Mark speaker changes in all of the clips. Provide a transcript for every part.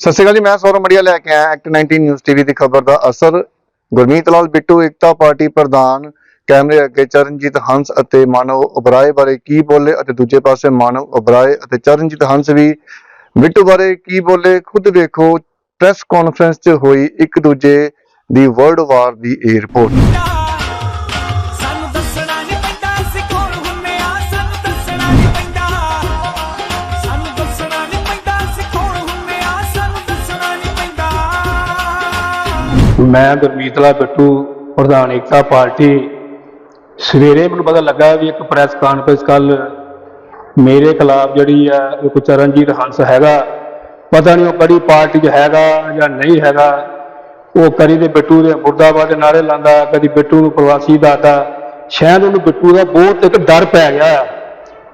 Speaker 1: ਸਤਿ ਸ਼੍ਰੀ ਅਕਾਲ ਜੀ, ਮੈਂ ਸੌਰਵ ਮੜੀਆ ਲੈ ਕੇ ਆਇਆ ਐਕਟ 19 ਨਿਊਜ਼ ਟੀਵੀ ਦੀ ਖਬਰ ਦਾ ਅਸਰ। ਗੁਰਮੀਤ ਲਾਲ ਬਿੱਟੂ ਏਕਤਾ ਪਾਰਟੀ ਪ੍ਰਧਾਨ, ਕੈਮਰੇ ਅੱਗੇ ਚਰਨਜੀਤ ਹੰਸ ਅਤੇ ਮਾਨਵ ਉਬਰਾਏ ਬਾਰੇ ਕੀ ਬੋਲੇ ਅਤੇ ਦੂਜੇ ਪਾਸੇ ਮਾਨਵ ਉਬਰਾਏ ਅਤੇ ਚਰਨਜੀਤ ਹੰਸ ਵੀ ਬਿੱਟੂ ਬਾਰੇ ਕੀ ਬੋਲੇ, ਖੁਦ ਵੇਖੋ ਪ੍ਰੈਸ ਕਾਨਫਰੰਸ 'ਚ ਹੋਈ ਇੱਕ ਦੂਜੇ ਦੀ ਵਰਲਡ ਵਾਰ ਦੀ ਇਹ ਰਿਪੋਰਟ
Speaker 2: ਮੈਂ ਗੁਰਮੀਤਲਾ ਬਿੱਟੂ, ਪ੍ਰਧਾਨ ਏਕਤਾ ਪਾਰਟੀ। ਸਵੇਰੇ ਮੈਨੂੰ ਪਤਾ ਲੱਗਾ ਵੀ ਇੱਕ ਪ੍ਰੈਸ ਕਾਨਫਰੰਸ ਕੱਲ ਮੇਰੇ ਖਿਲਾਫ ਜਿਹੜੀ ਆ, ਇੱਕ ਚਰਨਜੀਤ ਹੰਸ ਹੈਗਾ, ਪਤਾ ਨਹੀਂ ਉਹ ਕਿਹੜੀ ਪਾਰਟੀ 'ਚ ਹੈਗਾ ਜਾਂ ਨਹੀਂ ਹੈਗਾ, ਉਹ ਕਦੀ ਦੇ ਬਿੱਟੂ ਦੇ ਮੁਰਦਾਬਾਦ ਦੇ ਨਾਰੇ ਲਾਉਂਦਾ, ਕਦੀ ਬਿੱਟੂ ਨੂੰ ਪ੍ਰਵਾਸੀ ਦੱਸਦਾ। ਸ਼ਾਇਦ ਉਹਨੂੰ ਬਿੱਟੂ ਦਾ ਬਹੁਤ ਇੱਕ ਡਰ ਪੈ ਗਿਆ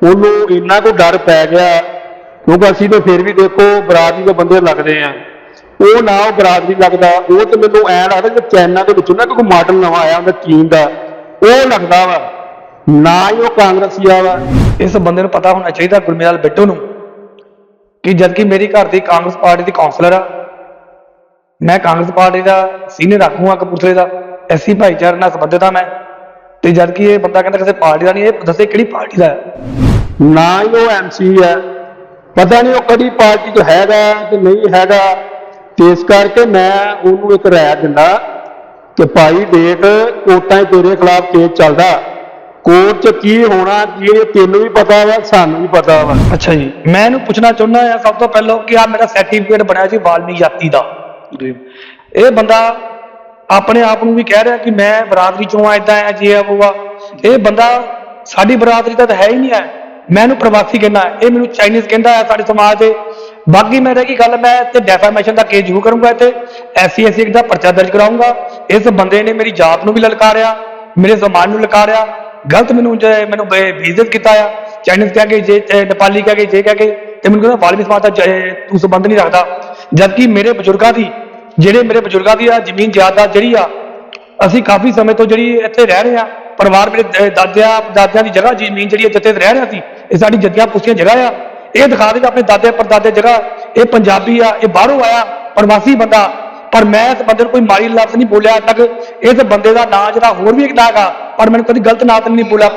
Speaker 2: ਉਹਨੂੰ ਇੰਨਾ ਕੋ ਡਰ ਪੈ ਗਿਆ, ਕਿਉਂਕਿ ਅਸੀਂ ਤਾਂ ਫਿਰ ਵੀ ਦੇਖੋ ਬਰਾਦਰੀ ਦੇ ਬੰਦੇ ਲੱਗਦੇ ਆ। ਉਹ ਨਾ ਉਹ ਬਰਾਦਰੀ ਲੱਗਦਾ। ਉਹ ਤੇ ਮੈਨੂੰ ਐ ਲੱਗਦਾ ਕਿ ਚਾਈਨਾ ਦੇ ਵਿੱਚੋਂ ਨਾ ਕੋਈ ਮਾਡਲ ਨਵਾਂ ਆਇਆ ਹੁੰਦਾ ਚੀਨ ਦਾ। ਉਹ ਲੱਗਦਾ ਵਾ। ਨਾ ਹੀ ਉਹ ਕਾਂਗਰਸੀਆ ਵਾ।
Speaker 3: ਇਸ ਬੰਦੇ ਨੂੰ ਪਤਾ ਹੋਣਾ ਚਾਹੀਦਾ ਗੁਰਮੇਲ ਬਿੱਟੂ ਨੂੰ ਕਿ ਜਦ ਕਿ ਮੇਰੀ ਘਰ ਦੀ ਕਾਂਗਰਸ ਪਾਰਟੀ ਦੀ ਕਾਉਂਸਲਰ ਆ ਮੈਂ ਕਾਂਗਰਸ ਪਾਰਟੀ ਦਾ ਸੀਨੀਅਰ ਆ ਕਪੂਰਥਲੇ ਦਾ ਐਸੀ ਭਾਈਚਾਰੇ ਨਾਲ ਸੰਬੰਧਿਤ ਆ ਮੈਂ। ਤੇ ਜਦ ਕਿ ਇਹ ਬੰਦਾ ਕਹਿੰਦਾ ਕਿਸੇ ਪਾਰਟੀ ਦਾ ਨਹੀਂ ਇਹ ਦੱਸੇ ਕਿਹੜੀ ਪਾਰਟੀ ਦਾ ਹੈ?
Speaker 2: ਨਾ ਹੀ ਉਹ ਐਮਸੀ ਹੈ। ਪਤਾ ਨਹੀਂ ਉਹ ਕਦੀ ਪਾਰਟੀ 'ਚ ਹੈਗਾ ਕਿ ਨਹੀਂ ਹੈਗਾ। ਤੇ ਇਸ ਕਰਕੇ ਮੈਂ ਉਹਨੂੰ ਇੱਕ ਰਾਇ ਦਿੰਦਾ ਕਿ ਭਾਈ ਦੇਖ ਕੋਟਾਂ ਤੇਰੇ ਖਿਲਾਫ ਕੇਸ ਚੱਲਦਾ। ਕੋਰਟ 'ਚ ਕੀ ਹੋਣਾ ਕੀ ਇਹ ਤੈਨੂੰ ਵੀ ਪਤਾ ਵਾ ਸਾਨੂੰ ਵੀ ਪਤਾ ਵਾ।
Speaker 3: ਅੱਛਾ ਜੀ ਮੈਂ ਇਹਨੂੰ ਪੁੱਛਣਾ ਚਾਹੁੰਦਾ ਆ ਸਭ ਤੋਂ ਪਹਿਲਾਂ ਕਿ ਆ ਮੇਰਾ ਸਰਟੀਫਿਕੇਟ ਬਣਿਆ ਸੀ ਵਾਲਮੀਕ ਜਾਤੀ ਦਾ। ਇਹ ਬੰਦਾ ਆਪਣੇ ਆਪ ਨੂੰ ਵੀ ਕਹਿ ਰਿਹਾ ਕਿ ਮੈਂ ਬਰਾਦਰੀ ਚੋਂ ਆ ਇਦਾਂ ਆ ਜੇ ਆ ਉਹ ਆ। ਇਹ ਬੰਦਾ ਸਾਡੀ ਬਰਾਦਰੀ ਦਾ ਤਾਂ ਹੈ ਹੀ ਨਹੀਂ ਹੈ। ਮੈਂ ਇਹਨੂੰ ਪ੍ਰਵਾਸੀ ਕਹਿੰਦਾ ਇਹ ਮੈਨੂੰ ਚਾਈਨੀਜ਼ ਕਹਿੰਦਾ ਹੈ ਸਾਡੇ ਸਮਾਜ ਦੇ। ਬਾਕੀ ਮੈਂ ਰਹਿ ਗਈ ਗੱਲ, ਮੈਂ ਤੇ ਡੈਫਾਮੇਸ਼ਨ ਦਾ ਕੇਸ ਜ਼ਰੂਰ ਕਰੂੰਗਾ ਇੱਥੇ ਐਸਸੀ ਐਸਸੀ ਦਾ ਪਰਚਾ ਦਰਜ ਕਰਾਉਂਗਾ ਇਸ ਬੰਦੇ ਨੇ ਮੇਰੀ ਜਾਤ ਨੂੰ ਵੀ ਲਲਕਾਰਿਆ, ਮੇਰੇ ਜ਼ਮਾਨ ਨੂੰ ਲਲਕਾਰਿਆ, ਗਲਤ ਮੈਨੂੰ ਜੇ ਮੈਨੂੰ ਬੇ- ਬੇਇੱਜ਼ਤ ਕੀਤਾ ਆ। ਚਾਈਨੀਜ਼ ਕਹਿ ਕੇ ਜੇ ਨੇਪਾਲੀ ਕਹਿ ਕੇ, ਜੇ ਕਹਿ ਕੇ, ਤੇ ਮੈਨੂੰ ਕਹਿੰਦਾ ਵਾਲਮੀ ਸਮਾਜ ਦਾ ਤੂੰ ਸੰਬੰਧ ਨਹੀਂ ਰੱਖਦਾ। ਜਦਕਿ ਮੇਰੇ ਬਜ਼ੁਰਗਾਂ ਦੀ, ਜਿਹੜੇ ਮੇਰੇ ਬਜ਼ੁਰਗਾਂ ਦੀ ਆ, ਜ਼ਮੀਨ ਜਾਇਦਾਦ ਜਿਹੜੀ ਆ, ਅਸੀਂ ਕਾਫੀ ਸਮੇਂ ਤੋਂ ਜਿਹੜੀ ਇੱਥੇ ਰਹਿ ਰਹੇ ਆ, ਪਰਿਵਾਰ ਮੇਰੇ ਦਾਦਿਆਂ ਦਾਦਿਆਂ ਦੀ ਜਗ੍ਹਾ, ਜ਼ਮੀਨ ਜਿਹੜੀ ਹੈ ਜਿੱਥੇ ਰਹਿ ਰਿਹਾ ਸੀ, ਇਹ ਸਾਡੀ ਜੱਦੀਆਂ ਪੁੱਛੀਆਂ ਜਗ੍ਹਾ ਆ। ਇਹ ਦਿਖਾ ਦੇ ਆਪਣੇ ਦਾਦੇ ਪਰਦਾਦੇ ਜਗ੍ਹਾ ਇਹ ਪੰਜਾਬੀ ਆ, ਇਹ ਬਾਹਰੋਂ ਆਇਆ, ਪ੍ਰਵਾਸੀ ਬੰਦਾ। ਪਰ ਮੈਂ ਇਸ ਬੰਦੇ ਨੂੰ ਕੋਈ ਮਾੜੀ ਲਫ਼ਜ਼ ਨਹੀਂ ਬੋਲਿਆ ਅੱਜ ਤੱਕ। ਇਸ ਬੰਦੇ ਦਾ ਨਾਂ ਜਿਹੜਾ ਹੋਰ ਵੀ ਇੱਕ ਨਾਂ ਹੈਗਾ ਪਰ ਮੈਨੂੰ ਕਦੀ ਗਲਤ ਨਾਂ ਤਾਂ ਨਹੀਂ ਬੋਲਿਆ।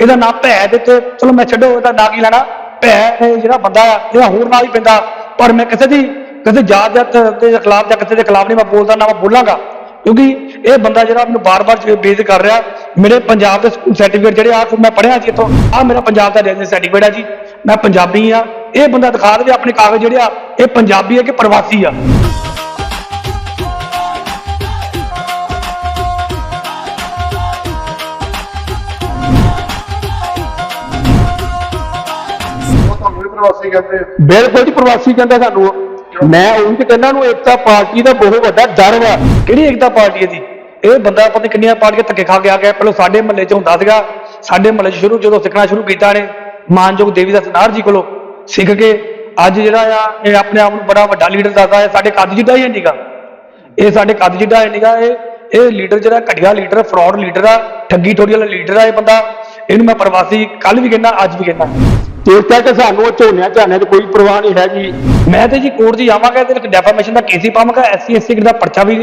Speaker 3: ਇਹਦਾ ਨਾਂ ਭੈ ਦੇ ਤੇ ਚਲੋ ਮੈਂ ਛੱਡੋ, ਇਹਦਾ ਨਾਂ ਕੀ ਲੈਣਾ? ਭੈ ਜਿਹੜਾ ਬੰਦਾ ਆ, ਇਹਦਾ ਹੋਰ ਨਾਂ ਵੀ ਪੈਂਦਾ। ਪਰ ਮੈਂ ਕਿਸੇ ਦੀ, ਕਿਸੇ ਜਾਤ ਦੇ ਖਿਲਾਫ ਜਾਂ ਕਿਸੇ ਦੇ ਖਿਲਾਫ ਨਹੀਂ ਮੈਂ ਬੋਲਦਾ, ਨਾ ਮੈਂ ਬੋਲਾਂਗਾ। ਕਿਉਂਕਿ ਇਹ ਬੰਦਾ ਜਿਹੜਾ ਮੈਨੂੰ ਬਾਰ-ਬਾਰ ਬੇਇੱਜ਼ਤ ਕਰ ਰਿਹਾ, ਮੇਰੇ ਪੰਜਾਬ ਦੇ ਸਕੂਲ ਸਰਟੀਫਿਕੇਟ ਜਿਹੜੇ ਆ ਮੈਂ ਪੜ੍ਹਿਆ ਜੀ ਇੱਥੋਂ। ਆ ਮੇਰਾ ਪੰਜਾਬ ਦਾ ਰੈਜ਼ੀਡੈਂਸ ਸਰਟੀਫਿਕੇਟ ਆ ਜੀ। ਮੈਂ ਪੰਜਾਬੀ ਆ, ਇਹ ਬੰਦਾ ਦਿਖਾ ਦੇਵੇ ਆਪਣੇ ਕਾਗਜ਼ ਜਿਹੜੇ ਆ, ਇਹ ਪੰਜਾਬੀ ਆ ਕਿ ਪ੍ਰਵਾਸੀ ਆ?
Speaker 1: ਪ੍ਰਵਾਸੀ ਕਹਿੰਦੇ
Speaker 2: ਬਿਲਕੁਲ ਜੀ ਪ੍ਰਵਾਸੀ ਕਹਿੰਦਾ ਸਾਨੂੰ ਮੈਂ ਉਹ ਤੇ ਕਹਿੰਦਾ ਨੂੰ ਏਕਤਾ ਪਾਰਟੀ ਦਾ ਬਹੁਤ ਵੱਡਾ ਡਰ ਵਾ।
Speaker 3: ਕਿਹੜੀ ਏਕਤਾ ਪਾਰਟੀ ਹੈ ਜੀ? ਇਹ ਬੰਦਾ ਪਤਾ ਕਿੰਨੀਆਂ ਪਾਰਟੀਆਂ ਧੱਕੇ ਖਾ ਕੇ ਆ ਗਿਆ। ਪਹਿਲਾਂ ਸਾਡੇ ਮਹੱਲੇ 'ਚ ਹੁੰਦਾ ਸੀਗਾ। ਸਾਡੇ ਮਹੱਲੇ 'ਚ ਸ਼ੁਰੂ, ਜਦੋਂ ਸਿੱਖਣਾ ਸ਼ੁਰੂ ਕੀਤਾ ਨੇ ਮਾਨਯੋਗ ਦੇਵੀ ਦਾ ਸਨਾਰ ਜੀ ਕੋਲੋਂ ਸਿੱਖ ਕੇ ਅੱਜ ਜਿਹੜਾ ਆ ਇਹ ਆਪਣੇ ਆਪ ਨੂੰ ਬੜਾ ਵੱਡਾ ਲੀਡਰ ਦੱਸਦਾ ਹੈ ਸਾਡੇ ਕੱਦ ਜਿੱਡਾ ਹੀ ਹੈ ਨੀਗਾ। ਇਹ ਸਾਡੇ ਕੱਦ ਜਿੱਡਾ ਹੈ ਨੀਗਾ ਇਹ ਇਹ ਲੀਡਰ ਜਿਹੜਾ ਘਟੀਆ ਲੀਡਰ ਫਰਾਡ ਲੀਡਰ ਆ ਠੱਗੀ ਠੋਰੀ ਵਾਲਾ ਲੀਡਰ ਆ ਇਹ ਬੰਦਾ। ਇਹਨੂੰ ਮੈਂ ਪ੍ਰਵਾਸੀ ਕੱਲ ਵੀ ਕਹਿੰਦਾ ਅੱਜ ਵੀ ਕਹਿੰਦਾ।
Speaker 2: ਤੇ ਇਸ ਕਰਕੇ ਸਾਨੂੰ ਉਹ ਝੋਨਿਆਂ ਝਾਨਿਆਂ ਦੀ ਕੋਈ ਪਰਵਾਹ ਨਹੀਂ ਹੈਗੀ।
Speaker 3: ਮੈਂ ਤੇ ਜੀ ਕੋਰਟ 'ਚ ਜਾਵਾਂਗਾ ਤੇ ਡੈਫਾਮੇਸ਼ਨ ਦਾ ਕੇਸ ਹੀ ਪਾਵਾਂਗਾ ਐਸਸੀ ਐਸਟੀ ਦਾ ਪਰਚਾ ਵੀ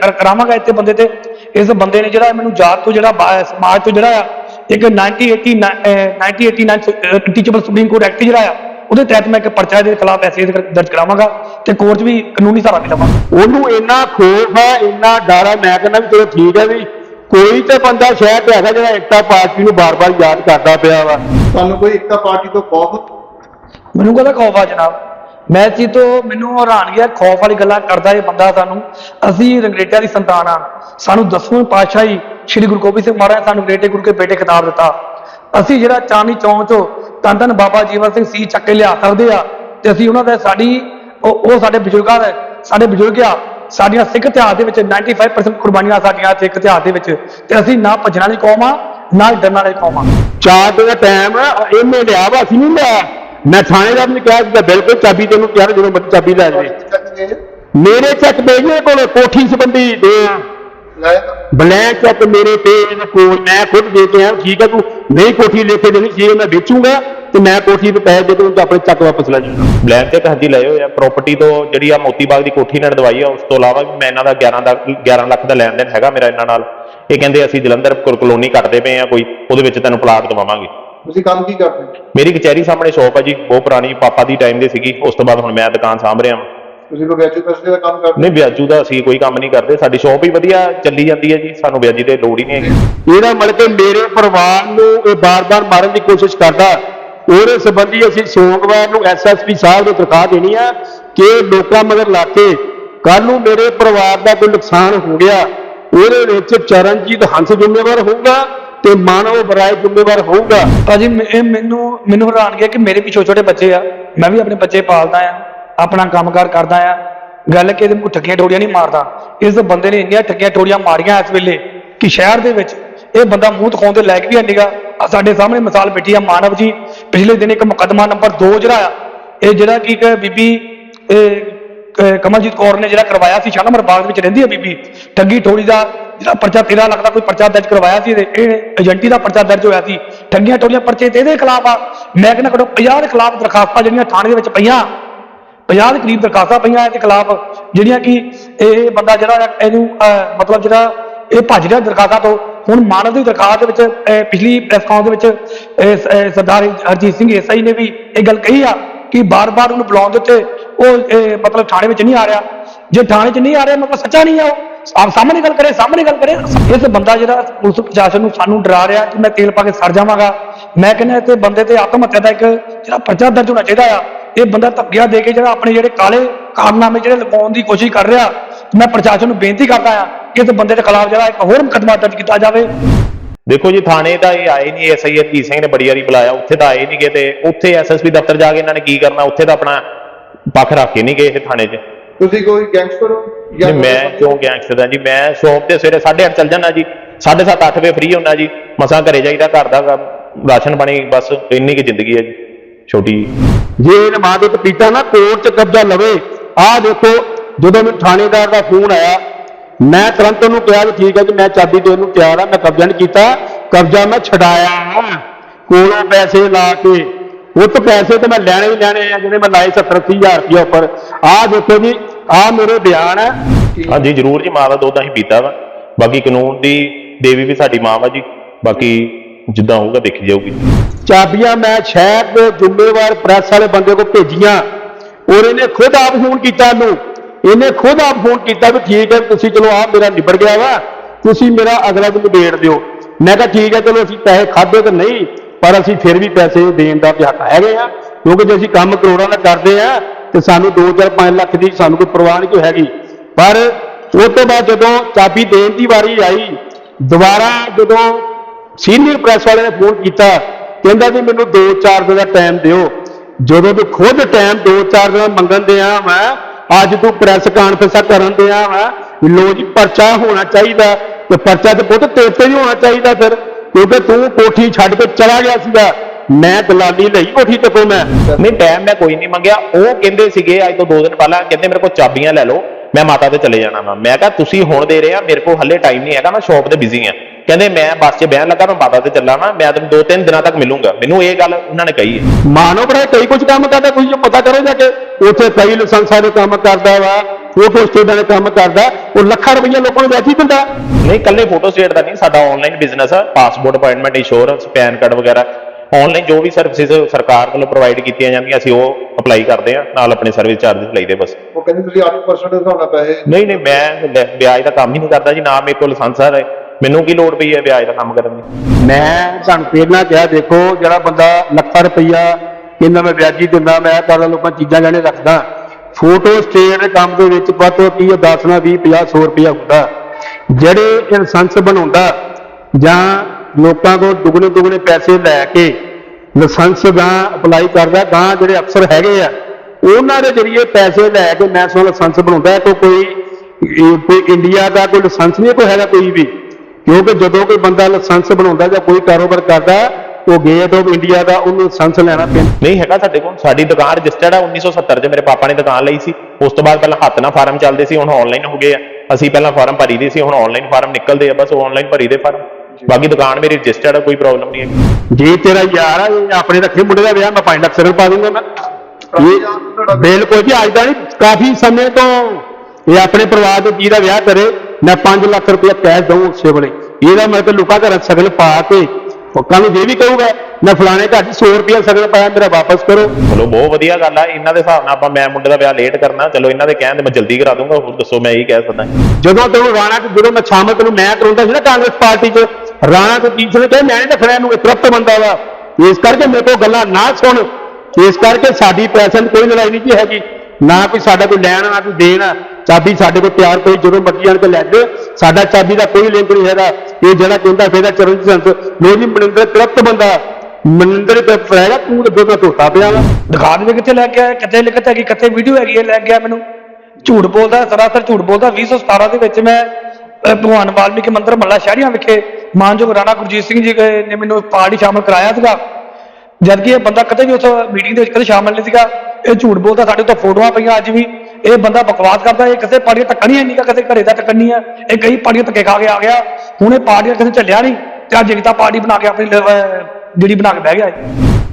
Speaker 3: ਕਰਾਵਾਂਗਾ ਇੱਥੇ ਬੰਦੇ ਤੇ। ਇਸ ਬੰਦੇ ਨੇ ਜਿਹੜਾ ਮੈਨੂੰ ਜਾਤ ਤੋਂ ਜਿਹੜਾ ਸਮਾਜ ਤੋਂ ਜਿਹੜਾ ਆ ਇੱਕ 1980 1989 ਟੀਚੇਬਲ ਸੁਪਰੀਮ ਕੋਰਟ ਐਕਟ ਜਿਹੜਾ ਆ ਉਹਦੇ ਤਹਿਤ ਮੈਂ ਇੱਕ ਪਰਚਾ ਦੇ ਖਿਲਾਫ ਐਸਏ ਦਰਜ ਕਰਾਵਾਂਗਾ ਤੇ ਕੋਰਟ 'ਚ ਵੀ ਕਾਨੂੰਨੀ ਸਹਾਰਾ ਵੀ ਲਵਾਂਗਾ
Speaker 2: ਉਹਨੂੰ ਇੰਨਾ ਖੋਫ ਹੈ ਇੰਨਾ ਡਰ ਹੈ ਮੈਂ ਕਹਿੰਦਾ ਵੀ ਚਲੋ ਠੀਕ ਹੈ ਵੀ ਕੋਈ ਤੇ ਬੰਦਾ ਸ਼ਹਿਰ ਤੇ ਹੈਗਾ ਜਿਹੜਾ ਏਕਤਾ ਪਾਰਟੀ ਨੂੰ ਬਾਰ-ਬਾਰ ਯਾਦ ਕਰਦਾ ਪਿਆ ਵਾ।
Speaker 1: ਤੁਹਾਨੂੰ ਕੋਈ ਏਕਤਾ ਪਾਰਟੀ ਤੋਂ ਖੌਫ?
Speaker 3: ਮੈਨੂੰ ਕਹਿੰਦਾ ਖੌਫ ਆ ਜਨਾਬ। ਮੈਂ ਚੀ ਤੋਂ ਮੈਨੂੰ ਹੈਰਾਨਗੀ ਆ, ਖੌਫ ਵਾਲੀ ਗੱਲਾਂ ਕਰਦਾ ਇਹ ਬੰਦਾ ਸਾਨੂੰ, ਅਸੀਂ ਰੰਗਰੇਟਿਆਂ ਦੀ ਸੰਤਾਨ ਆ। ਸਾਨੂੰ ਦਸਵੇਂ ਪਾਤਸ਼ਾਹੀ ਸ੍ਰੀ ਗੁਰੂ ਗੋਬਿੰਦ ਸਿੰਘ ਮਹਾਰਾਜ ਸਾਨੂੰ ਰੇਟੇ ਗੁਰੂ ਕੇ ਬੇਟੇ ਖਿਤਾਬ ਦਿੱਤਾ। ਅਸੀਂ ਜਿਹੜਾ ਚਾਂਦੀ ਚੌਂਕ ਚੋਂ ਤਨ ਧੰਨ ਬਾਬਾ ਜੀਵਨ ਸਿੰਘ ਸੀ ਚੱਕੇ ਲਿਆ ਸਕਦੇ ਆ, ਤੇ ਅਸੀਂ ਉਹਨਾਂ ਦਾ ਸਾਡੀ, ਉਹ ਸਾਡੇ ਬਜ਼ੁਰਗਾਂ ਦਾ, ਸਾਡੇ ਬਜ਼ੁਰਗ ਆ, ਸਾਡੀਆਂ ਸਿੱਖ ਇਤਿਹਾਸ ਦੇ ਵਿੱਚ 95% ਕੁਰਬਾਨੀਆਂ ਸਾਡੀਆਂ ਸਿੱਖ ਇਤਿਹਾਸ ਦੇ ਵਿੱਚ, ਤੇ ਅਸੀਂ ਨਾ ਭੱਜਣ ਵਾਲੀ ਕੌਮ ਆ, ਨਾ ਡਰਨ ਵਾਲੀ ਕੌਮ ਆ।
Speaker 2: ਚਾਰ ਦਾ ਟਾਈਮ ਇਹਨੇ ਲਿਆ ਵਾ, ਅਸੀਂ ਨਹੀਂ ਲਿਆ। ਮੈਂ ਥਾਣੇਦਾਰ ਨੂੰ ਕਿਹਾ ਕਿ ਬਿਲਕੁਲ ਚਾਬੀ ਤੈਨੂੰ ਕਿਹਾ ਜਦੋਂ ਮਰਜ਼ੀ ਚਾਬੀ ਲੈ ਜਾਵੇ ਮੇਰੇ ਚੈੱਕ ਭੇਜੇ ਕੋਲ ਕੋਠੀ ਸੰਬੰਧੀ ਦੇ ਬਲੈਂਕ ਚੈੱਕ ਮੇਰੇ ਤੇ ਕੋਲ ਮੈਂ ਖੁਦ ਦੇ ਕੇ ਆ ਠੀਕ ਹੈ ਤੂੰ? ਨਹੀਂ ਕੋਠੀ ਲੈ ਕੇ ਦੇਣੀ ਸੀ ਮੈਂ ਵੇਚੂੰਗਾ ਕਿ ਮੈਂ ਕੋਠੀ ਤੇ ਪੈਸੇ ਦੇ ਦੂੰ ਤੇ ਆਪਣੇ ਚੱਕ ਵਾਪਸ ਲੈ ਜਾਊਂਗਾ।
Speaker 4: ਬਲੈਂਕ ਚੈੱਕ ਹਾਂਜੀ ਲਏ ਹੋਏ ਆ ਪ੍ਰਾਪਰਟੀ ਤੋਂ ਜਿਹੜੀ ਆ ਮੋਤੀ ਬਾਗ ਦੀ ਕੋਠੀ ਨਾਲ ਦਵਾਈ ਆ ਉਸ ਤੋਂ ਇਲਾਵਾ ਵੀ ਮੈਂ ਇਹਨਾਂ ਦਾ 11 ਦਾ 11 ਲੱਖ ਦਾ ਲੈਣ ਦੇਣ ਹੈਗਾ ਮੇਰਾ ਇਹਨਾਂ ਨਾਲ। ਇਹ ਕਹਿੰਦੇ ਅਸੀਂ ਜਲੰਧਰ ਕੋਲ ਕਲੋਨੀ ਕੱਟਦੇ ਪਏ ਆ ਕੋਈ ਉਹਦੇ ਵਿੱਚ ਤੈਨੂੰ ਪਲਾਟ ਦਵਾਵਾਂਗੇ।
Speaker 1: ਤੁਸੀਂ ਕੰਮ ਕੀ ਕਰਦੇ ਹੋ?
Speaker 4: ਮੇਰੀ ਕਚਹਿਰੀ ਸਾਹਮਣੇ ਸ਼ਾਪ ਆ ਜੀ ਬਹੁਤ ਪੁਰਾਣੀ ਪਾਪਾ ਦੀ ਟਾਈਮ ਦੀ ਸੀਗੀ ਉਸ ਤੋਂ ਬਾਅਦ ਹੁਣ ਮੈਂ ਦੁਕਾਨ ਸਾਂਭ ਰਿਹਾ ਹਾਂ
Speaker 1: ਤੁਸੀਂ ਕੋਈ ਵਿਆਜੂ ਪੈਸੇ ਦਾ ਕੰਮ ਕਰਦੇ ਹੋ?
Speaker 4: ਨਹੀਂ ਵਿਆਜੂ ਦਾ ਅਸੀਂ ਕੋਈ ਕੰਮ ਨਹੀਂ ਕਰਦੇ ਸਾਡੀ ਸ਼ਾਪ ਹੀ ਵਧੀਆ ਚੱਲੀ ਜਾਂਦੀ ਹੈ ਜੀ ਸਾਨੂੰ ਵਿਆਜੀ ਦੀ ਲੋੜ ਹੀ ਨਹੀਂ ਹੈਗੀ
Speaker 2: ਇਹਦਾ ਮਤਲਬ ਕਿ ਮੇਰੇ ਪਰਿਵਾਰ ਨੂੰ ਇਹ ਬਾਰ-ਬਾਰ ਮਾਰਨ ਦੀ ਕੋਸ਼ਿਸ਼ ਕਰਦਾ ਉਹਦੇ ਸੰਬੰਧੀ ਅਸੀਂ ਸੋਮਵਾਰ ਨੂੰ ਐਸਐਸਪੀ ਸਾਹਿਬ ਨੂੰ ਦਰਖਾਸਤ ਦੇਣੀ ਆ ਕਿ ਲੋਕਾਂ ਮਗਰ ਲਾ ਕੇ ਕੱਲ ਨੂੰ ਮੇਰੇ ਪਰਿਵਾਰ ਦਾ ਕੋਈ ਨੁਕਸਾਨ ਹੋ ਗਿਆ ਉਹਦੇ ਵਿੱਚ ਚਰਨਜੀਤ ਹੰਸ ਜ਼ਿੰਮੇਵਾਰ ਹੋਊਗਾ ਤੇ ਮਾਨਵ ਬਰਾਏ ਜ਼ਿੰਮੇਵਾਰ ਹੋਊਗਾ।
Speaker 3: ਭਾਜੀ, ਮੈਂ- ਇਹ ਮੈਨੂੰ ਮੈਨੂੰ ਹੈਰਾਨ ਗਿਆ ਕਿ ਮੇਰੇ ਵੀ ਛੋਟੇ ਛੋਟੇ ਬੱਚੇ ਆ। ਮੈਂ ਵੀ ਆਪਣੇ ਬੱਚੇ ਪਾਲਦਾ ਆ, ਆਪਣਾ ਕੰਮਕਾਰ ਕਰਦਾ ਆ। ਗੱਲ ਕਿ ਇਹਦੇ ਮੂੰਹ ਠੱਗੀਆਂ ਟੋੜੀਆਂ ਨਹੀਂ ਮਾਰਦਾ। ਇਸ ਬੰਦੇ ਨੇ ਇੰਨੀਆਂ ਠੱਗੀਆਂ ਠੋੜੀਆਂ ਮਾਰੀਆਂ ਇਸ ਵੇਲੇ ਕਿ ਸ਼ਹਿਰ ਦੇ ਵਿੱਚ ਇਹ ਬੰਦਾ ਮੂੰਹ ਦਿਖਾਉਣ ਦੇ ਲਾਇਕ ਵੀ ਨਹੀਂਗਾ ਸਾਡੇ ਸਾਹਮਣੇ ਮਿਸਾਲ ਬੈਠੀ ਆ ਮਾਨਵ ਜੀ। ਪਿਛਲੇ ਦਿਨ ਇੱਕ ਮੁਕੱਦਮਾ ਨੰਬਰ 2 ਜਿਹੜਾ ਆ, ਇਹ ਜਿਹੜਾ ਕਿ ਬੀਬੀ, ਇਹ ਕਮਲਜੀਤ ਕੌਰ ਨੇ ਜਿਹੜਾ ਕਰਵਾਇਆ ਸੀ ਸ਼ਾਹ ਨੰਬਰ ਦੇ ਵਿੱਚ ਰਹਿੰਦੀ ਹੈ ਬੀਬੀ। ਠੱਗੀ ਠੋੜੀ ਦਾ ਜਿਹੜਾ ਪਰਚਾ 13 ਲੱਖ ਦਾ ਕੋਈ ਪਰਚਾ ਦਰਜ ਕਰਵਾਇਆ ਸੀ ਇਹਦੇ ਇਹ ਏਜੰਟੀ ਦਾ ਪਰਚਾ ਦਰਜ ਹੋਇਆ ਸੀ। ਠੱਗੀਆਂ ਟੋਲੀਆਂ ਪਰਚੇ ਤੇ ਇਹਦੇ ਖਿਲਾਫ ਆ। ਮੈਂ ਕਹਿੰਦਾ ਘੱਟੋ 50 ਦੇ ਖਿਲਾਫ ਦਰਖਾਸਤਾਂ ਜਿਹੜੀਆਂ ਥਾਣੇ ਦੇ ਵਿੱਚ ਪਈਆਂ 50 ਦੇ ਕਰੀਬ ਦਰਖਾਸਤਾਂ ਪਈਆਂ ਇਹਦੇ ਖਿਲਾਫ ਜਿਹੜੀਆਂ ਕਿ ਇਹ ਬੰਦਾ ਜਿਹੜਾ ਇਹਨੂੰ ਅਹ, ਮਤਲਬ ਜਿਹੜਾ ਇਹ ਭੱਜ ਰਿਹਾ ਦਰਖਾਸਤਾਂ ਤੋਂ। ਹੁਣ ਮਾਨਵ ਦੀ ਦਰਖਾਸਤ ਦੇ ਵਿੱਚ ਪਿਛਲੀ ਪ੍ਰੈਸ ਕਾਨਫਰੰਸ ਦੇ ਵਿੱਚ ਸਰਦਾਰ ਹਰਜੀਤ ਸਿੰਘ ਐਸਆਈ ਨੇ ਵੀ ਇਹ ਗੱਲ ਕਹੀ ਆ। ਕਿ ਬਾਰ-ਬਾਰ ਉਹਨੂੰ ਬੁਲਾਉਣ ਦੇ ਉੱਤੇ ਉਹ ਮਤਲਬ ਥਾਣੇ ਵਿੱਚ ਨਹੀਂ ਆ ਰਿਹਾ। ਜੇ ਥਾਣੇ 'ਚ ਨਹੀਂ ਆ ਰਿਹਾ, ਮਤਲਬ ਸੱਚਾ ਨਹੀਂ ਆ ਉਹ। ਆਪ ਸਾਹਮਣੇ ਗੱਲ ਕਰੇ, ਸਾਹਮਣੇ ਗੱਲ ਕਰੇ। ਇਸ ਬੰਦਾ ਜਿਹੜਾ ਪੁਲਿਸ ਪ੍ਰਸ਼ਾਸਨ ਨੂੰ ਸਾਨੂੰ ਡਰਾ ਰਿਹਾ ਕਿ ਮੈਂ ਤੇਲ ਪਾ ਕੇ ਸੜ ਜਾਵਾਂਗਾ। ਮੈਂ ਕਹਿੰਦਾ ਤੇ ਬੰਦੇ ਤੇ ਆਤਮ ਹੱਤਿਆ ਦਾ ਇੱਕ ਜਿਹੜਾ ਪਰਚਾ ਦਰਜ ਹੋਣਾ ਚਾਹੀਦਾ ਆ। ਇਹ ਬੰਦਾ ਧੱਕਿਆ ਦੇ ਕੇ ਜਿਹੜਾ ਆਪਣੇ ਜਿਹੜੇ ਕਾਲੇ ਕਾਰਨਾਮੇ ਜਿਹੜੇ ਲਗਾਉਣ ਦੀ ਕੋਸ਼ਿਸ਼ ਕਰ ਰਿਹਾ। ਮੈਂ ਪ੍ਰਸ਼ਾਸਨ ਨੂੰ ਬੇਨਤੀ ਕਰਦਾ ਆ ਕਿ ਇਸ ਬੰਦੇ ਦੇ ਖਿਲਾਫ ਜਿਹੜਾ ਇੱਕ ਹੋਰ ਮੁਕੱਦਮਾ ਦਰਜ ਕੀਤਾ ਜਾਵੇ।
Speaker 4: ਦੇਖੋ ਜੀ ਥਾਣੇ ਤਾਂ ਇਹ ਆਏ ਨਹੀਂ ਐਸਆਈ ਹਰਜੀਤ ਸਿੰਘ ਨੇ ਬੜੀ ਵਾਰੀ ਬੁਲਾਇਆ ਉੱਥੇ ਤਾਂ ਆਏ ਨਹੀਂ ਗਏ ਤੇ ਉੱਥੇ ਐਸਐਸਪੀ ਦਫ਼ਤਰ ਜਾ ਕੇ ਇਹਨਾਂ ਨੇ ਕੀ ਕਰਨਾ ਉੱਥੇ ਤਾਂ ਆਪਣਾ ਪੱਖ ਰੱਖ ਕੇ ਨਹੀਂ ਗਏ ਇਹ ਥਾਣੇ 'ਚ।
Speaker 1: ਤੁਸੀਂ ਕੋਈ ਗੈਂਗਸਟਰ ਹੋ?
Speaker 4: ਜੀ ਮੈਂ ਕਿਉਂ ਗੈਂਗਸਟਰ ਦਾ ਜੀ? ਮੈਂ ਸ਼ੌਪ ਤੇ ਸਵੇਰੇ 8:30 ਚੱਲ ਜਾਂਦਾ ਜੀ 7:30 8 ਵਜੇ ਫ੍ਰੀ ਹੁੰਦਾ ਜੀ ਮਸਾਂ ਘਰੇ ਜਾਈਦਾ ਘਰ ਦਾ ਕੰਮ, ਰਾਸ਼ਨ ਪਾਣੀ ਬਸ ਇੰਨੀ ਕੀ ਜ਼ਿੰਦਗੀ ਹੈ ਜੀ ਛੋਟੀ।
Speaker 2: ਜੇ। ਇਹਨੇ ਮਾਂ ਦੇ ਪਪੀਤਾ ਨਾ ਕੋਰਟ 'ਚ ਕਬਜ਼ਾ ਲਵੇ। ਆਹ ਦੇਖੋ ਜਦੋਂ ਮੈਨੂੰ ਥਾਣੇਦਾਰ ਦਾ ਫੋਨ ਆਇਆ ਮੈਂ ਤੁਰੰਤ ਉਹਨੂੰ ਕਿਹਾ ਵੀ ਠੀਕ ਹੈ ਜੀ ਮੈਂ ਚਾਬੀ ਦੇਣ ਨੂੰ ਤਿਆਰ ਆ ਮੈਂ ਕਬਜ਼ਾ ਨਹੀਂ ਕੀਤਾ ਕਬਜ਼ਾ ਮੈਂ ਛਡਾਇਆ ਕੋਲੋਂ ਪੈਸੇ ਲਾ ਕੇ ਉਹ ਤੋਂ ਪੈਸੇ ਤੇ ਮੈਂ ਲੈਣੇ ਹੀ ਲੈਣੇ ਆ ਜਿਹੜੇ ਮੈਂ ਲਾਏ 70 ਹਜ਼ਾਰ ਰੁਪਇਆ ਉੱਪਰ। ਆਹ ਦੇਖੋ ਜੀ ਆਹ ਮੇਰੇ ਬਿਆਨ ਹੈ।
Speaker 4: ਹਾਂਜੀ ਜ਼ਰੂਰ ਜੀ ਮਾਂ ਦਾ ਦੁੱਧ ਅਸੀਂ ਪੀਤਾ ਵਾ। ਬਾਕੀ ਕਾਨੂੰਨ ਦੀ ਦੇਵੀ ਵੀ ਸਾਡੀ ਮਾਂ ਵਾ ਜੀ। ਬਾਕੀ ਜਿੱਦਾਂ ਹੋਊਗਾ ਦੇਖੀ ਜਾਊਗੀ।
Speaker 2: ਚਾਬੀਆਂ ਮੈਂ ਸ਼ਹਿਰ ਦੇ ਜ਼ਿੰਮੇਵਾਰ ਪ੍ਰੈਸ ਵਾਲੇ ਬੰਦੇ ਕੋਲ ਭੇਜੀਆਂ। ਔਰ ਇਹਨੇ ਖੁਦ ਆਪ ਫੋਨ ਕੀਤਾ ਇਹਨੂੰ। ਇਹਨੇ ਖੁਦ ਆਪ ਫੋਨ ਕੀਤਾ ਵੀ ਠੀਕ ਹੈ, ਤੁਸੀਂ ਚਲੋ ਆਹ ਮੇਰਾ ਨਿਬੜ ਗਿਆ ਵਾ, ਤੁਸੀਂ ਮੇਰਾ ਅਗਲਾ ਦਿਨ ਡੇਟ ਦਿਓ। ਮੈਂ ਕਿਹਾ ਠੀਕ ਹੈ, ਚਲੋ ਅਸੀਂ ਪੈਸੇ ਖਾਦੇ ਤਾਂ ਨਹੀਂ, ਪਰ ਅਸੀਂ ਫਿਰ ਵੀ ਪੈਸੇ ਦੇਣ ਦਾ ਵੀ ਹੱਕ ਹੈਗੇ ਆ, ਕਿਉਂਕਿ ਜੇ ਅਸੀਂ ਕੰਮ ਕਰੋੜਾਂ ਦਾ ਕਰਦੇ ਆ, ਤੇ ਸਾਨੂੰ 2-4-5 ਲੱਖ ਦੀ ਸਾਨੂੰ ਕੋਈ ਪਰਵਾਹ ਨਹੀਂ ਕੋਈ ਹੈਗੀ। ਪਰ ਉਸ ਤੋਂ ਬਾਅਦ ਜਦੋਂ ਚਾਬੀ ਦੇਣ ਦੀ ਵਾਰੀ ਆਈ, ਦੁਬਾਰਾ ਜਦੋਂ ਸੀਨੀਅਰ ਪ੍ਰੈਸ ਵਾਲੇ ਨੇ ਫੋਨ ਕੀਤਾ, ਕਹਿੰਦਾ ਵੀ ਮੈਨੂੰ 2-4 ਦਿਨ ਦਾ ਟਾਈਮ ਦਿਓ। ਜਦੋਂ ਵੀ ਖੁਦ ਟਾਈਮ 2-4 ਦਿਨ ਮੰਗਣ ਦੇ ਦਿਆ ਮੈਂ ਅੱਜ ਤੂੰ ਪ੍ਰੈਸ ਕਾਨਫਰੰਸਾਂ ਕਰਨ ਦਿਆ ਵਾ ਵੀ ਲੋ ਜੀ, ਪਰਚਾ ਹੋਣਾ ਚਾਹੀਦਾ ਤੇ ਪਰਚਾ ਤੇ ਪੁੱਤ ਤੇਰੇ ਤੇ ਵੀ ਹੋਣਾ ਚਾਹੀਦਾ ਫਿਰ, ਕਿਉਂਕਿ ਤੂੰ ਕੋਠੀ ਛੱਡ ਕੇ ਚਲਾ ਗਿਆ ਸੀਗਾ। ਮੈਂ ਦਲਾਲੀ ਲਈ ਕੋਠੀ ਤੇ ਕੋ ਮੈਂ
Speaker 4: ਨਹੀਂ ਟਾਈਮ ਮੈਂ ਕੋਈ ਨਹੀਂ ਮੰਗਿਆ। ਉਹ ਕਹਿੰਦੇ ਸੀਗੇ, ਅੱਜ ਤੋਂ 2 ਦਿਨ ਪਹਿਲਾਂ, ਕਹਿੰਦੇ ਮੇਰੇ ਕੋਲ ਚਾਬੀਆਂ ਲੈ ਲਓ, ਮੈਂ ਮਾਤਾ ਤੇ ਚਲੇ ਜਾਣਾ ਵਾ। ਮੈਂ ਕਿਹਾ, ਤੁਸੀਂ ਹੁਣ ਦੇ ਰਹੇ ਆ, ਮੇਰੇ ਕੋਲ ਹੱਲੇ ਟਾਈਮ ਨਹੀਂ ਹੈਗਾ, ਮੈਂ ਸ਼ਾਪ ਤੇ ਬਿਜ਼ੀ ਆ। ਕਹਿੰਦੇ ਮੈਂ ਬੱਸ 'ਚ ਬਹਿਣ ਲੱਗਾ ਮੈਂ ਮਾਤਾ ਤੇ ਚੱਲਾਂ ਵਾਂ ਮੈਂ ਤੈਨੂੰ 2-3 ਦਿਨਾਂ ਤੱਕ ਮਿਲੂੰਗਾ। ਮੈਨੂੰ ਇਹ ਗੱਲ ਉਹਨਾਂ ਨੇ ਕਹੀ ਹੈ।
Speaker 2: ਮਾਨੋ ਬੜਾ ਕਈ ਕੁਝ ਕੰਮ ਕਰਦਾ ਤੁਸੀਂ ਜੋ ਪਤਾ ਕਰੋ ਜਾ ਕੇ। ਉੱਥੇ ਕਈ ਲਾਇਸੈਂਸਾਂ ਦੇ ਕੰਮ ਕਰਦਾ ਵਾ ਫੋਟੋ ਸਟੇਟਾਂ ਦੇ ਕੰਮ ਕਰਦਾ ਉਹ ਲੱਖਾਂ ਰੁਪਈਆ ਲੋਕਾਂ ਨੂੰ ਵੇਚੀ ਦਿੰਦਾ।
Speaker 4: ਨਹੀਂ ਕੱਲੇ ਫੋਟੋ ਸਟੇਟ ਦਾ ਨਹੀਂ ਸਾਡਾ ਆਨਲਾਈਨ ਬਿਜ਼ਨਸ ਆ passport appointment insurance PAN card ਵਗੈਰਾ। ਆਨਲਾਈਨ ਜੋ ਵੀ ਸਰਵਿਸਿਜ਼ ਸਰਕਾਰ ਵੱਲੋਂ ਪ੍ਰੋਵਾਈਡ ਕੀਤੀਆਂ ਜਾਂਦੀਆਂ ਅਸੀਂ ਉਹ ਅਪਲਾਈ ਕਰਦੇ ਆ ਨਾਲ ਆਪਣੇ ਸਰਵਿਸ ਚਾਰजेस ਲਈਦੇ ਬਸ।
Speaker 1: ਉਹ ਕਹਿੰਦੇ ਤੁਸੀਂ 8% ਦੇ ਹਿਸਾਬ ਨਾਲ ਪੈਸੇ
Speaker 4: ਨਹੀਂ ਨਹੀਂ ਮੈਂ ਲੈ- ਵਿਆਜ ਦਾ ਕੰਮ ਹੀ ਨਹੀਂ ਕਰਦਾ ਜੀ ਨਾ ਮੇਰੇ ਕੋਲ ਲਾਇਸੈਂਸ ਹੈ ਮੈਨੂੰ ਕੀ ਲੋੜ ਪਈ ਹੈ ਵਿਆਜ ਦਾ ਕੰਮ ਕਰਨ ਦੀ?
Speaker 2: ਮੈਂ ਤੁਹਾਨੂੰ ਪਹਿਲਾਂ ਕਿਹਾ, ਦੇਖੋ ਜਿਹੜਾ ਬੰਦਾ ਲੱਖਾਂ ਰੁਪਈਆ ਕਹਿੰਦਾ ਮੈਂ ਵਿਆਜੀ ਦਿੰਦਾ, ਮੈਂ ਕਰਦਾ ਲੋਕਾਂ ਚੀਜ਼ਾਂ ਲੈਣੇ ਰੱਖਦਾ। ਫੋਟੋ ਸਟੇਟ ਦੇ ਕੰਮ ਦੇ ਵਿੱਚ ਪਤੋ ਕੀ 10 ਨਾ 20 50 100 ਰੁਪਇਆ ਹੁੰਦਾ। ਜਿਹੜੇ ਲਾਇਸੈਂਸ ਬਣਾਉਂਦਾ ਜਾਂ ਲੋਕਾਂ ਤੋਂ ਦੁਗਣੇ ਦੁਗਣੇ ਪੈਸੇ ਲੈ ਕੇ ਲਾਇਸੈਂਸ ਗਾਂ ਅਪਲਾਈ ਕਰਦਾ ਤਾਂ ਜਿਹੜੇ ਅਫਸਰ ਹੈਗੇ ਆ, ਉਹਨਾਂ ਦੇ ਜਰੀਏ ਪੈਸੇ ਲੈ ਕੇ ਨੈਸ਼ਨਲ ਲਾਇਸੈਂਸ ਬਣਾਉਂਦਾ। ਕੋਈ ਕੋਈ ਕੋਈ ਇੰਡੀਆ ਦਾ ਕੋਈ ਲਾਇਸੈਂਸ ਨਹੀਂ, ਕੋਈ ਹੈਗਾ ਕੋਈ ਵੀ। ਕਿਉਂਕਿ ਜਦੋਂ ਕੋਈ ਬੰਦਾ ਲਾਇਸੈਂਸ ਬਣਾਉਂਦਾ ਜਾਂ ਕੋਈ ਕਾਰੋਬਾਰ ਕਰਦਾ ਉਹ ਗੇਟ ਆਫ ਇੰਡੀਆ ਦਾ ਉਹਨੂੰ ਲਾਇਸੈਂਸ ਲੈਣਾ ਪੈਂਦਾ।
Speaker 4: ਨਹੀਂ ਹੈਗਾ ਸਾਡੇ ਕੋਲ। ਸਾਡੀ ਦੁਕਾਨ ਰਜਿਸਟਰਡ ਆ 1970 'ਚ ਮੇਰੇ ਪਾਪਾ ਨੇ ਦੁਕਾਨ ਲਈ ਸੀ। ਉਸ ਤੋਂ ਬਾਅਦ ਪਹਿਲਾਂ ਹੱਥ ਨਾਲ ਫਾਰਮ ਚੱਲਦੇ ਸੀ ਹੁਣ ਆਨਲਾਈਨ ਹੋ ਗਏ ਆ। ਅਸੀਂ ਪਹਿਲਾਂ ਫਾਰਮ ਭਰੀ ਦੇ ਸੀ ਹੁਣ ਆਨਲਾਈਨ ਫਾਰਮ ਨਿਕਲਦੇ ਆ ਬਸ ਉਹ ਆਨਲਾਈਨ ਭਰੀ ਦੇ ਫਾਰਮ। ਬਾਕੀ ਦੁਕਾਨ ਮੇਰੀ ਰਜਿਸਟਰਡ ਹੈ ਕੋਈ ਪ੍ਰੋਬਲਮ ਨਹੀਂ ਹੈ
Speaker 2: ਜੇ ਤੇਰਾ ਯਾਰ ਆ ਇਹ ਆਪਣੇ ਰੱਖੇ ਮੁੰਡੇ ਦਾ ਵਿਆਹ ਮੈਂ 5 ਲੱਖ ਰੁਪਏ ਪਾ ਦੂੰਗਾ ਮੈਂ ਇਹ ਬਿਲਕੁਲ ਜੀ ਅੱਜ ਦਾ ਨਹੀਂ ਕਾਫੀ ਸਮੇਂ ਤੋਂ ਇਹ ਆਪਣੇ ਪਰਿਵਾਰ ਦੇ ਜੀ ਦਾ ਵਿਆਹ ਕਰੇ। ਮੈਂ 5 ਲੱਖ ਰੁਪਏ ਕੈਸ਼ ਦਊਂ ਉਸੇ ਵੇਲੇ। ਇਹਦਾ ਮੈਂ ਤੇ ਲੁਕਾ ਘਰ ਸਗਲ ਪਾ ਕੇ ਕੱਲ ਨੂੰ ਜੇ ਵੀ ਕਹੂਗਾ ਮੈਂ ਫਲਾਣੇ ਘਰ 'ਚ 100 ਰੁਪਏ ਸਗਲ ਪਾਇਆ ਮੇਰਾ ਵਾਪਸ ਕਰੋ।
Speaker 4: ਚਲੋ ਬਹੁਤ ਵਧੀਆ ਗੱਲ ਆ। ਇਹਨਾਂ ਦੇ ਹਿਸਾਬ ਨਾਲ ਆਪਾਂ ਮੈਂ ਮੁੰਡੇ ਦਾ ਵਿਆਹ ਲੇਟ ਕਰਨਾ। ਚਲੋ ਇਹਨਾਂ ਦੇ ਕਹਿਣ ਤੇ ਮੈਂ ਜਲਦੀ ਕਰਾ ਦੂੰਗਾ ਹੋਰ ਦੱਸੋ ਮੈਂ ਇਹੀ ਕਹਿ ਸਕਦਾ।
Speaker 2: ਜਦੋਂ ਤੈਨੂੰ ਰਾਣਾ ਚ ਜਦੋਂ ਮੈਂ ਸ਼ਾਮਲ ਤੈਨੂੰ ਮੈਂ ਕਰਾਉਂਦਾ ਸੀ ਨਾ ਕਾਂਗਰਸ ਪਾਰਟੀ 'ਚ ਰਾਣਾ ਤੇ ਤੀਸ ਨੇ ਕਿਹਾ ਮੈਂ ਨਹੀਂ ਰੱਖਣਾ ਇਹਨੂੰ ਇਹ ਬੰਦਾ ਵਾ। ਇਸ ਕਰਕੇ ਮੇਰੇ ਕੋਲ ਗੱਲਾਂ ਨਾ ਸੁਣ। ਇਸ ਕਰਕੇ ਸਾਡੀ ਪੈਸਿਆਂ ਦੀ ਕੋਈ ਲੜਾਈ ਨਹੀਂ ਜੀ ਹੈਗੀ। ਨਾ ਕੋਈ ਸਾਡਾ ਕੋਈ ਲੈਣ ਨਾ ਕੋਈ ਦੇਣ ਚਾਬੀ ਸਾਡੇ ਕੋਲ ਤਿਆਰ ਕੋਈ, ਜਦੋਂ ਮਰਜ਼ੀ ਆਣ ਕੇ ਲੈ ਜਾਓ ਸਾਡਾ ਚਾਬੀ ਦਾ ਕੋਈ ਲਿੰਕ ਨਹੀਂ ਹੈਗਾ। ਇਹ ਜਿਹੜਾ ਕਹਿੰਦਾ ਫੇਦਾ ਚਰਨਜੀਤ ਸੰਤ ਲੋ ਜੀ ਮਨਿੰਦਰ ਤੁਰੰਤ ਬੰਦਾ ਮਨਿੰਦਰ ਤੇ ਹੈਗਾ ਤੂੰ ਤੇ ਦੁੱਧ ਧੋਤਾ ਪਿਆ ਵਾ।
Speaker 3: ਦਿਖਾ ਦੇ ਕਿੱਥੇ ਲੈ ਕੇ ਆਇਆ, ਕਿੱਥੇ ਲਿਖਤ ਹੈਗੀ, ਕਿੱਥੇ ਵੀਡੀਓ ਹੈਗੀ, ਇਹ ਲੈ ਗਿਆ ਮੈਨੂੰ। ਝੂਠ ਬੋਲਦਾ, ਸਰਾਸਰ ਝੂਠ ਬੋਲਦਾ। 2017 ਦੇ ਵਿੱਚ ਮੈਂ ਭਗਵਾਨ ਵਾਲਮੀਕੀ ਮੰਦਿਰ ਮੱਲਾ ਸ਼ਹਿਰੀਆਂ ਵਿਖੇ ਮਾਨਯੋਗ ਰਾਣਾ ਗੁਰਜੀਤ ਸਿੰਘ ਜੀ ਨੇ ਮੈਨੂੰ ਪਾਰਟੀ ਸ਼ਾਮਲ ਕਰਾਇਆ ਸੀਗਾ। ਜਦਕਿ ਇਹ ਬੰਦਾ ਕਦੇ ਵੀ ਉਸ ਮੀਟਿੰਗ ਦੇ ਵਿੱਚ ਕਦੇ ਸ਼ਾਮਲ ਨਹੀਂ ਸੀਗਾ। ਇਹ ਝੂਠ ਬੋਲਦਾ, ਸਾਡੇ ਤੋਂ ਫੋਟੋਆਂ ਪਈਆਂ ਅੱਜ ਵੀ। ਇਹ ਬੰਦਾ ਬਕਵਾਸ ਕਰਦਾ, ਇਹ ਕਿਸੇ ਪਾਰਟੀ ਧੱਕਾ ਨਹੀਂ ਹੈ ਕਿਸੇ ਘਰੇ ਦਾ ਧੱਕਾ ਨਹੀਂ ਹੈ। ਇਹ ਕਈ ਪਾਰਟੀਆਂ ਧੱਕੇ ਖਾ ਕੇ ਆ ਗਿਆ। ਹੁਣ ਇਹ ਪਾਰਟੀਆਂ ਕਿਸੇ ਚੱਲਿਆ ਨਹੀਂ। ਤੇ ਅੱਜ ਜਨਤਾ ਪਾਰਟੀ ਬਣਾ ਕੇ ਆਪਣੀ ਜਿਹੜੀ ਬਣਾ ਕੇ ਬਹਿ ਗਿਆ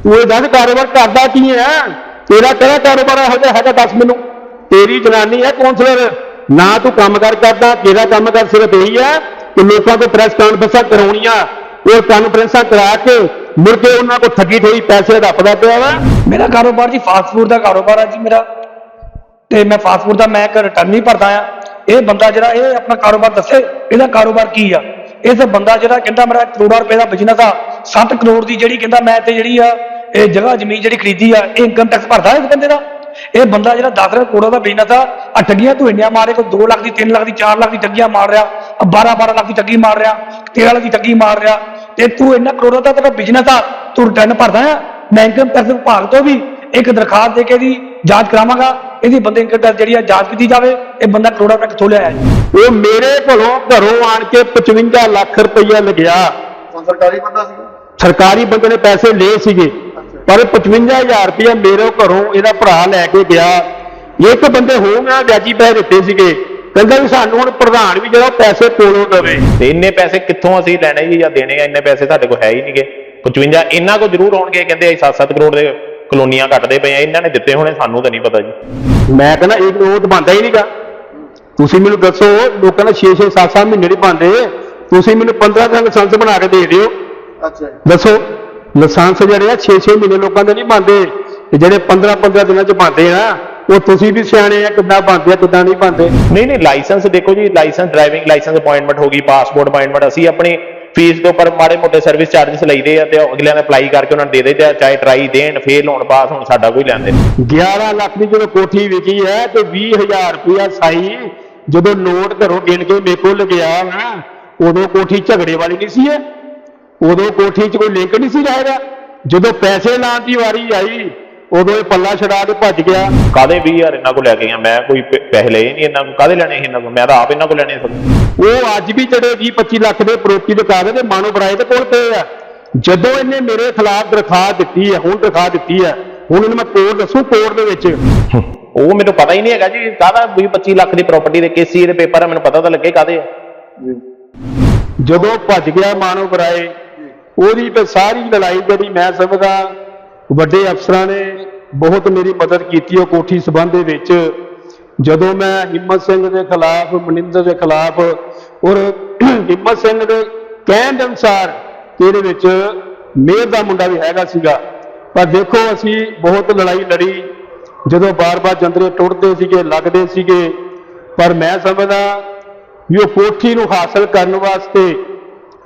Speaker 2: ਤੂੰ ਇਹ ਦੱਸ, ਕਾਰੋਬਾਰ ਕਰਦਾ ਕੀ ਹੈ? ਤੇਰਾ ਕਿਹੜਾ ਕਾਰੋਬਾਰ ਇਹੋ ਜਿਹਾ ਹੈਗਾ, ਦੱਸ ਮੈਨੂੰ। ਤੇਰੀ ਜਨਾਨੀ ਹੈ ਕੌਂਸਲਰ ਨਾ ਤੂੰ ਕੰਮ ਕਰ ਕਰਦਾ ਤੇਰਾ ਕੰਮ ਕਰ ਸਿਰਫ ਇਹੀ ਹੈ ਕਿ ਲੋਕਾਂ ਤੋਂ ਪ੍ਰੈਸ ਕਾਨਫਰੰਸਾਂ ਕਰਾਉਣੀਆਂ। ਉਹ ਕਾਨਫਰੰਸਾਂ ਕਰਾ ਕੇ ਮੁੜ ਕੇ ਉਹਨਾਂ ਕੋਲ ਠੱਗੀ ਠੋਈ ਪੈਸੇ ਰੱਪਦਾ ਪਿਆ ਵਾ।
Speaker 3: ਮੇਰਾ ਕਾਰੋਬਾਰ ਜੀ ਫਾਸਟ ਫੂਡ ਦਾ ਕਾਰੋਬਾਰ ਹੈ ਜੀ ਮੇਰਾ। ਤੇ ਮੈਂ ਫਾਸਟ ਫੂਡ ਦਾ ਮੈਂ ਇੱਕ ਰਿਟਰਨ ਨਹੀਂ ਭਰਦਾ ਆ। ਇਹ ਬੰਦਾ ਜਿਹੜਾ, ਇਹ ਆਪਣਾ ਕਾਰੋਬਾਰ ਦੱਸੇ, ਇਹਦਾ ਕਾਰੋਬਾਰ ਕੀ ਆ? ਇਸ ਬੰਦਾ ਜਿਹੜਾ ਕਹਿੰਦਾ ਮੇਰਾ ਕਰੋੜਾਂ ਰੁਪਏ ਦਾ ਬਿਜ਼ਨਸ ਆ 7 ਕਰੋੜ ਦੀ ਜਿਹੜੀ ਕਹਿੰਦਾ ਮੈਂ ਤੇ ਜਿਹੜੀ ਆ, ਇਹ ਜਗ੍ਹਾ ਜ਼ਮੀਨ ਜਿਹੜੀ ਖਰੀਦੀ ਆ, ਇਹ ਇਨਕਮ ਟੈਕਸ ਭਰਦਾ ਇਸ ਬੰਦੇ ਦਾ। ਇਹ ਬੰਦਾ ਜਿਹੜਾ 10 ਕਰੋੜ ਦਾ ਬਿਜ਼ਨਸ ਆ ਆ ਠੱਗੀਆਂ ਤੂੰ ਇੰਨੀਆਂ ਮਾਰੇ ਕੋਈ 2 ਲੱਖ ਦੀ 3 ਲੱਖ ਦੀ 4 ਲੱਖ ਦੀ ਠੱਗੀਆਂ ਮਾਰ ਰਿਹਾ 12 12 ਲੱਖ ਦੀ ਠੱਗੀ ਮਾਰ ਰਿਹਾ 13 ਲੱਖ ਦੀ ਠੱਗੀ ਮਾਰ ਰਿਹਾ। ਤੇ ਤੂੰ ਇੰਨਾ ਕਰੋੜਾਂ ਦਾ ਤੇਰਾ ਬਿਜ਼ਨਸ ਆ ਤੂੰ ਰਿਟਰਨ ਭਰਦਾ ਆ। ਮੈਂ ਇਨਕਮ ਟੈਕਸ ਵਿਭਾਗ ਤੋਂ ਵੀ ਇੱਕ ਦਰਖਾਸਤ ਦੇ ਕੇ ਇਹਦੀ ਜਾਂਚ ਕਰਾਵਾਂਗਾ। ਇਹਦੀ ਬੰਦੇ ਇਨਕਮ ਟੈਕਸ ਜਿਹੜੀ ਆ ਜਾਂਚ ਕੀਤੀ ਜਾਵੇ ਇਹ ਬੰਦਾ ਕਰੋੜਾਂ ਕਿੱਥੋਂ ਲਿਆਇਆ ਜੀ।
Speaker 2: ਉਹ ਮੇਰੇ ਕੋਲੋਂ ਘਰੋਂ ਆਣ ਕੇ 55 ਲੱਖ ਰੁਪਈਆ ਲਗਿਆ।
Speaker 1: ਸਰਕਾਰੀ ਬੰਦਾ ਸੀ
Speaker 2: ਸਰਕਾਰੀ ਬੰਦੇ ਨੇ ਪੈਸੇ ਲਏ ਸੀਗੇ ਪਰ 55000 ਰੁਪਇਆ ਮੇਰੇ ਘਰੋਂ ਇਹਦਾ ਭਰਾ ਲੈ ਕੇ ਗਿਆ। ਇੱਕ ਬੰਦੇ ਹੋ ਗਿਆ ਵਿਆਜੀ ਪੈਸੇ ਦਿੱਤੇ ਸੀਗੇ। ਕਹਿੰਦਾ ਵੀ ਸਾਨੂੰ ਹੁਣ ਪ੍ਰਧਾਨ ਵੀ ਜਿਹੜਾ ਪੈਸੇ ਕੋਲੋਂ ਦੇਵੇ।
Speaker 4: ਤੇ ਇੰਨੇ ਪੈਸੇ ਕਿੱਥੋਂ ਅਸੀਂ ਲੈਣੇ ਜੀ ਜਾਂ ਦੇਣੇ ਆ? ਇੰਨੇ ਪੈਸੇ ਸਾਡੇ ਕੋਲ ਹੈ ਹੀ ਨਹੀਂਗੇ। 55 ਇਹਨਾਂ ਕੋ ਜ਼ਰੂਰ ਹੋਣਗੇ ਕਹਿੰਦੇ ਅਸੀਂ 7-7 ਕਰੋੜ ਦੇ ਕਲੋਨੀਆਂ ਕੱਟਦੇ ਪਏ ਆ। ਇਹਨਾਂ ਨੇ ਦਿੱਤੇ ਹੋਣੇ ਸਾਨੂੰ ਤਾਂ ਨਹੀਂ ਪਤਾ ਜੀ।
Speaker 2: ਮੈਂ ਕਹਿੰਦਾ ਇਹ ਨੋਟ ਬੰਦਾ ਹੀ ਨਹੀਂਗਾ। ਤੁਸੀਂ ਮੈਨੂੰ ਦੱਸੋ ਲੋਕਾਂ ਦਾ 6-6 7-7 ਮਹੀਨੇ ਨਹੀਂ ਬੰਦੇ ਤੁਸੀਂ ਮੈਨੂੰ 15 ਦਿਨ ਲਾਇਸੈਂਸ ਬਣਾ ਕੇ ਦੇ ਦਿਓ।
Speaker 1: ਅੱਛਾ
Speaker 2: ਦੱਸੋ ਲਾਇਸੈਂਸ ਜਿਹੜੇ ਆ 6-6 ਮਹੀਨੇ ਲੋਕਾਂ ਦੇ ਨਹੀਂ ਬੰਦੇ ਤੇ ਜਿਹੜੇ 15-15 ਦਿਨਾਂ ਚ ਬੰਦੇ ਆ ਉਹ ਤੁਸੀਂ ਵੀ ਸਿਆਣੇ ਆ ਕਿੱਦਾਂ ਆ ਕਿੱਦਾਂ ਨਹੀਂ ਬੰਦੇ
Speaker 4: ਨਹੀਂ ਨਹੀਂ ਲਾਇਸੈਂਸ ਦੇਖੋ ਜੀ ਲਾਇਸੈਂਸ ਡਰਾਈਵਿੰਗ ਲਾਇਸੈਂਸ ਅਪਾਇੰਟਮੈਂਟ ਹੋ ਗਈ ਪਾਸਪੋਰਟ ਅਪਾਇੰਟਮੈਂਟ ਅਸੀਂ ਆਪਣੀ ਫੀਸ ਦੇ ਉੱਪਰ ਮਾੜੇ ਮੋਟੇ ਸਰਵਿਸ ਚਾਰजेस ਲਈਦੇ ਆ ਤੇ ਅਗਲਿਆਂ ਨੇ ਅਪਲਾਈ ਕਰਕੇ ਉਹਨਾਂ ਨੂੰ ਦੇ ਦਿੰਦੇ ਆ ਚਾਹੇ ਟਰਾਈ ਦੇਣ ਫੇਲ ਹੋਣ ਪਾਸ ਹੋਣ ਸਾਡਾ ਕੋਈ ਲੈਣ ਨਹੀਂ।
Speaker 2: 11 ਲੱਖ ਦੀ ਜਦੋਂ ਕੋਠੀ ਵਿਕੀ ਹੈ ਤੇ 20000 ਰੁਪਇਆ ਸਾਈ ਜਦੋਂ ਨੋਟ ਘਰੋਂ ਗਿਣ ਕੇ ਮੇਰੇ ਕੋਲ ਗਿਆ ਨਾ ਉਦੋਂ ਕੋਠੀ ਝਗੜੇ ਵਾਲੀ ਨਹੀਂ ਸੀ ਇਹ। ਉਦੋਂ ਕੋਠੀ 'ਚ ਕੋਈ ਲਿੰਕ ਨਹੀਂ ਸੀ ਰਹੇਗਾ ਜਦੋਂ ਪੈਸੇ ਲਾਉਣ ਦੀ ਵਾਰੀ ਆਈ ਉਦੋਂ ਇਹ ਪੱਲਾ ਛਡਾ ਕੇ ਭੱਜ ਗਿਆ।
Speaker 4: ਕਾਦੇ 20000 ਇਹਨਾਂ ਕੋਲ ਲੈ ਕੇ ਗਿਆ ਮੈਂ ਕੋਈ ਪੈਸੇ ਲਏ ਨਹੀਂ ਇਹਨਾਂ ਕੋਲ ਕਾਦੇ ਲੈਣੇ ਸੀ ਇਹਨਾਂ ਕੋਲ? ਮੈਂ ਤਾਂ ਆਪ ਇਹਨਾਂ ਕੋਲ ਲੈਣੇ ਸੀ।
Speaker 2: ਉਹ ਅੱਜ ਵੀ ਜਿਹੜੇ 20 25 ਲੱਖ ਦੇ ਪ੍ਰੋਪਰਟੀ ਦੇ ਕਾਗਜ਼ ਤੇ ਮਾਨੋ ਬਰਾਏ ਦੇ ਕੋਲ ਪਏ ਆ। ਜਦੋਂ ਇਹਨੇ ਮੇਰੇ ਖਿਲਾਫ ਦਰਖਾਸਤ ਦਿੱਤੀ ਹੈ ਹੁਣ ਦਰਖਾਸਤ ਦਿੱਤੀ ਹੈ ਹੁਣ ਇਹਨੂੰ ਮੈਂ ਕੋਰਟ ਦੱਸੂ ਕੋਰਟ ਦੇ ਵਿੱਚ।
Speaker 4: ਉਹ ਮੈਨੂੰ ਪਤਾ ਹੀ ਨਹੀਂ ਹੈਗਾ ਜੀ ਕਾਹਦਾ 20 25 ਲੱਖ ਦੀ ਪ੍ਰਾਪਰਟੀ ਦੇ ਕੇਸੀ ਦੇ ਪੇਪਰ ਆ ਮੈਨੂੰ ਪਤਾ ਤਾਂ ਲੱਗੇ ਕਾਦੇ ਆ।
Speaker 2: ਜਦੋਂ ਭੱਜ ਗਿਆ ਮਾਨੋ ਬਰਾਏ ਉਹਦੀ ਤੇ ਸਾਰੀ ਲੜਾਈ ਜਿਹੜੀ ਮੈਂ ਸਮਝਦਾ ਵੱਡੇ ਅਫਸਰਾਂ ਨੇ ਬਹੁਤ ਮੇਰੀ ਮਦਦ ਕੀਤੀ ਉਹ ਕੋਠੀ ਸਬੰਧ ਦੇ ਵਿੱਚ। ਜਦੋਂ ਮੈਂ ਹਿੰਮਤ ਸਿੰਘ ਦੇ ਖਿਲਾਫ, ਮਨਿੰਦਰ ਦੇ ਖਿਲਾਫ ਔਰ ਹਿੰਮਤ ਸਿੰਘ ਦੇ ਕਹਿਣ ਦੇ ਅਨੁਸਾਰ ਕਿ ਇਹਦੇ ਵਿੱਚ ਮੇਰ ਦਾ ਮੁੰਡਾ ਵੀ ਹੈਗਾ ਸੀਗਾ। ਪਰ ਦੇਖੋ ਅਸੀਂ ਬਹੁਤ ਲੜਾਈ ਲੜੀ। ਜਦੋਂ ਬਾਰ-ਬਾਰ ਜੰਦਰੇ ਟੁੱਟਦੇ ਸੀਗੇ, ਲੱਗਦੇ ਸੀਗੇ। ਪਰ ਮੈਂ ਸਮਝਦਾ ਵੀ ਉਹ ਕੋਠੀ ਨੂੰ ਹਾਸਲ ਕਰਨ ਵਾਸਤੇ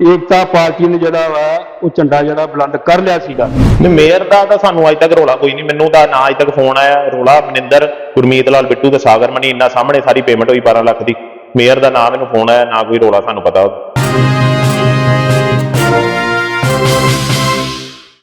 Speaker 2: ਏਕਤਾ ਪਾਰਟੀ ਨੇ ਜਿਹੜਾ ਵਾ, ਉਹ ਝੰਡਾ ਜਿਹੜਾ ਬੁਲੰਦ ਕਰ ਲਿਆ ਸੀਗਾ।
Speaker 4: ਨਹੀਂ, ਮੇਅਰ ਦਾ ਤਾਂ ਸਾਨੂੰ ਅੱਜ ਤੱਕ ਰੋਲਾ ਕੋਈ ਨਹੀਂ, ਮੈਨੂੰ ਤਾਂ ਨਾ ਅੱਜ ਤੱਕ ਫੋਨ ਆਇਆ। ਰੋਲਾ ਮਨਿੰਦਰ, ਗੁਰਮੀਤ ਲਾਲ ਬਿੱਟੂ ਤੇ ਸਾਗਰ ਮਣੀ ਇੰਨਾ ਸਾਹਮਣੇ ਸਾਰੀ ਪੇਮੈਂਟ ਹੋਈ 12 ਲੱਖ ਦੀ। ਮੇਅਰ ਦਾ ਨਾਮ ਮੈਨੂੰ ਫੋਨ ਆਇਆ, ਨਾ ਕੋਈ ਰੋਲਾ ਸਾਨੂੰ ਪਤਾ।